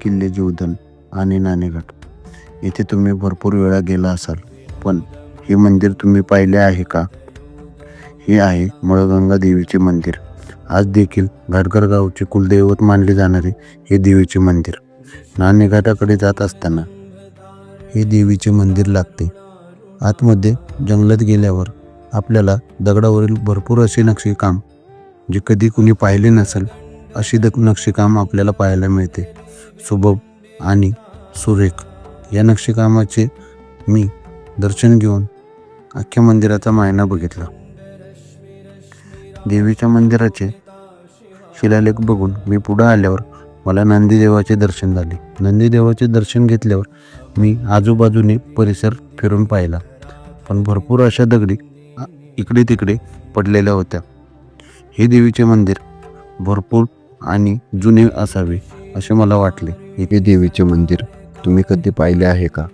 किल्ले जीवधन आणि नाणेघाट. येथे तुम्ही भरपूर वेळा गेला असाल पण हे मंदिर तुम्ही पाहिले आहे का? हे आहे मळगंगा देवीचे मंदिर. आज देखील घाटघर गावचे कुलदैवत मानले जाणारे हे देवीचे मंदिर. नाणेघाटाकडे जात असताना हे देवीचे मंदिर लागते. आतमध्ये जंगलात गेल्यावर आपल्याला दगडावरील भरपूर असे नक्षीकाम जे कधी कुणी पाहिले नसेल अशी दक नक्षीकाम आपल्याला पाहायला मिळते. सुबक आणि सुरेख या नक्षीकामाचे मी दर्शन घेऊन अख्ख्या मंदिराचा मायना बघितला. देवीच्या मंदिराचे शिलालेख बघून मी पुढं आल्यावर मला नंदीदेवाचे दर्शन झाले. नंदीदेवाचे दर्शन घेतल्यावर मी आजूबाजूने परिसर फिरून पाहिला. पण भरपूर अशा दगडी इकडे तिकडे पडलेल्या होत्या. हे देवीचे मंदिर भरपूर आणि जुने असावे असे मला वाटले. हे देवीचे मंदिर तुम्ही कधी पाहिले आहे का?